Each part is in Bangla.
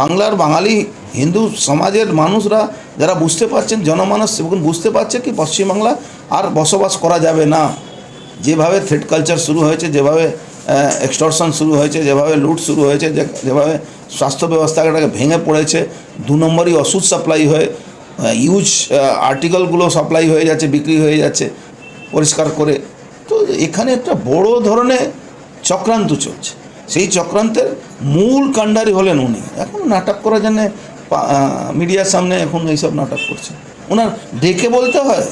বাংলার বাঙালি হিন্দু সমাজের মানুষরা যারা বুঝতে পারছেন, জনমানস এবং বুঝতে পারছে কি পশ্চিমবাংলা আর বসবাস করা যাবে না। যেভাবে থ্রেড কালচার শুরু হয়েছে, যেভাবে এক্সটর্শন শুরু হয়েছে, যেভাবে লুট শুরু হয়েছে যেভাবে স্বাস্থ্য ব্যবস্থাটাকে ভেঙে পড়েছে, দু নম্বরই ওষুধ সাপ্লাই হয়ে ইউজ আর্টিকেলগুলো সাপ্লাই হয়ে যাচ্ছে, বিক্রি হয়ে যাচ্ছে পরিষ্কার করে। তো এখানে একটা বড় ধরনের চক্রান্ত চলছে। সেই চক্রান্তের মূল কাণ্ডারি হলেন উনি। এখন নাটক করার জন্য মিডিয়ার সামনে এখন এইসব নাটক করছেন। ওনার ডেকে বলতে হয়,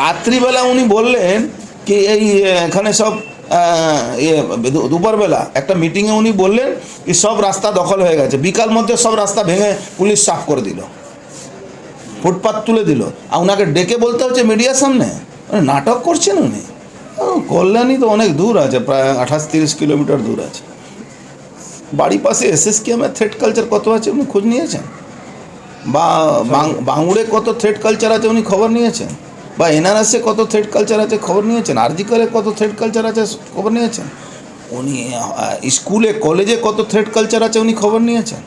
রাত্রিবেলা উনি বললেন কি এই এখানে সব ইয়ে দুপুরবেলা একটা মিটিংয়ে উনি বললেন কি সব রাস্তা দখল হয়ে গেছে। বিকাল মধ্যে সব রাস্তা ভেঙে পুলিশ সাফ করে দিল। ফুটপাত তুলে দিল। আর ওনাকে ডেকে বলতে হচ্ছে মিডিয়ার সামনে। মানে নাটক করছেন উনি? কল্যাণী তো অনেক দূর আছে, প্রায় আঠাশ তিরিশ কিলোমিটার দূর আছে। বাড়ির পাশে এস এস কেমের থ্রেড কালচার কত আছে উনি খোঁজ নিয়েছেন? বা বাং- বাংলায় কত থ্রেড কালচার আছে উনি খবর নিয়েছেন? বা এনআরএসে কত থ্রেড কালচার আছে খবর নিয়েছেন? আরজিকরে কত থ্রেড কালচার আছে খবর নিয়েছেন? উনি স্কুলে, কলেজে কত থ্রেড কালচার আছে উনি খবর নিয়েছেন?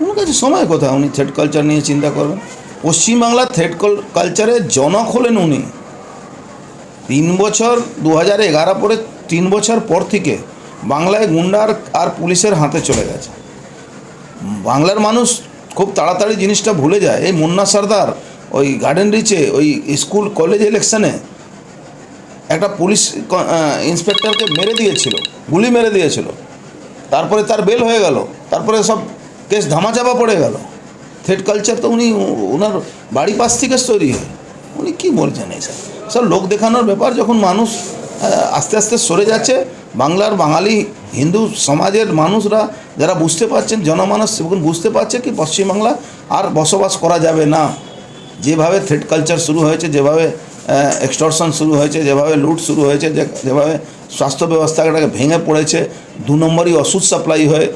ওনার কাছে সময় কোথায় উনি থ্রেড কালচার নিয়ে চিন্তা করবেন? পশ্চিমবাংলার থ্রেড কালচারের জনক হলেন উনি। তিন বছর দু হাজার এগারো পরে তিন বছর পর থেকে বাংলায় গুন্ডার আর পুলিশের হাতে চলে গেছে। বাংলার মানুষ খুব তাড়াতাড়ি জিনিসটা ভুলে যায়। এই মুন্না সর্দার ওই গার্ডেন রিচে ওই স্কুল, কলেজ ইলেকশনে একটা পুলিশ ইন্সপেক্টরকে মেরে দিয়েছিল, গুলি মেরে দিয়েছিল। তারপরে তার বেল হয়ে গেল, তারপরে সব কেস ধামাচাপা পড়ে গেল। থ্রেড কালচার তো উনি ওনার বাড়ি পাশ থেকে তৈরি হয়। উনি কী বলছেন এই সব সব লোক দেখানোর ব্যাপার যখন মানুষ আস্তে আস্তে সরে যাচ্ছে, বাংলার বাঙালি হিন্দু সমাজের মানুষরা যারা বুঝতে পারছেন, জনমানস এবং বুঝতে পারছে কি পশ্চিমবাংলা আর বসবাস করা যাবে না। যেভাবে থ্রেড কালচার শুরু হয়েছে, যেভাবে এক্সটর্শন শুরু হয়েছে, যেভাবে লুট শুরু হয়েছে যেভাবে স্বাস্থ্য ব্যবস্থাটাকে ভেঙে পড়েছে, দু নম্বরই ওষুধ সাপ্লাই হয়ে